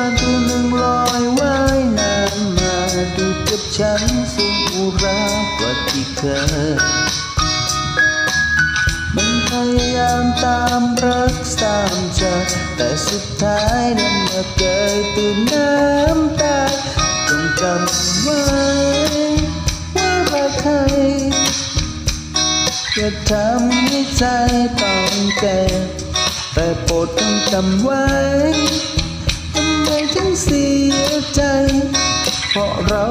านตัวหนึ่งลอยว่ายน้ำมาดูกับฉันสูงรักกว่าที่เคยมันพยายามตามรักตามใจแต่สุดท้ายนั้นมาเกยตื่นน้ำตาต้องจำไว้ว่าใครจะทำให้ใจต้องแก่แต่โปรดต้องจำไว้ เสียใจ เพราะเรา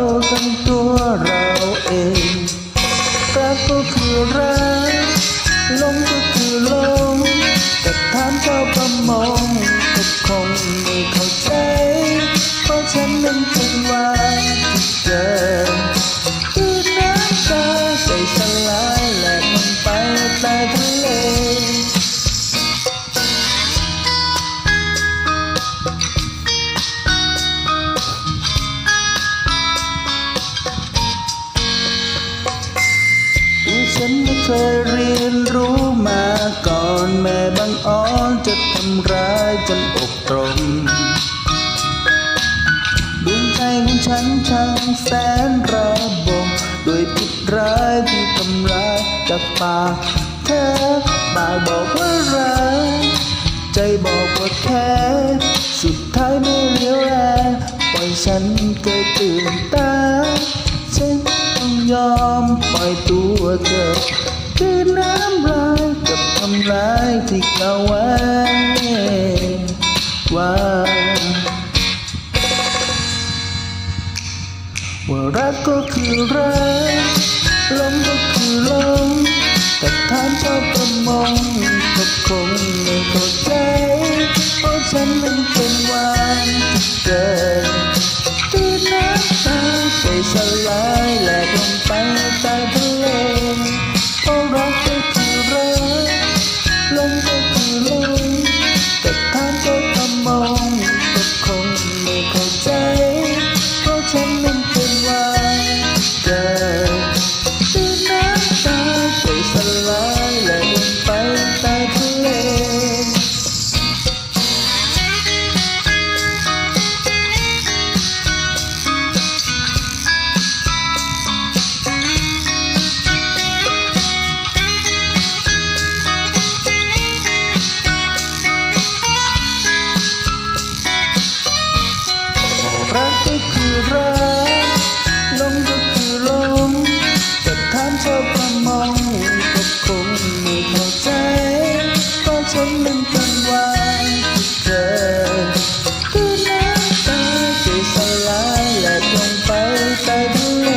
นไม่เคยเรียนรู้มาก่อนแม่บางอ้อนจะทำร้ายจนอกตรมดวงใจของฉันช่างแสนระบมด้วยพิษร้ายที่ทำร้ายจากปากเธอปากบอกว่ารักใจบอกว่าแค่สุดท้ายไม่เลี้ยวแลปล่อยฉันเกิดตื่นตา มปล่อยตัวเธอคือน้ำลายกับทำร้ายที่กล่าวไว้ว่าว่ารักก็คือรักลมก็คือลมแต่ถามเจ้าประมงก็คงไม่เข้าใจเพราะฉันมันเป็นวัน ละลายแหลกลงไปใต้ทะเลเพราะรักก็คือรักลมก็คือลมแต่ท่านก็ทำมอง มองก็คงไม่เข้าใจเพรฉันมันกังวานเธอคือน้ำตาที่สลายและลงไปใต้ทะเล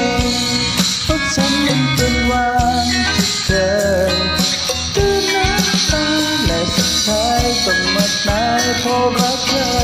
เพราะฉันมันกังวานเธอคือน้ำตาและสุดท้ายต้องมาตายเพราะรักเธอ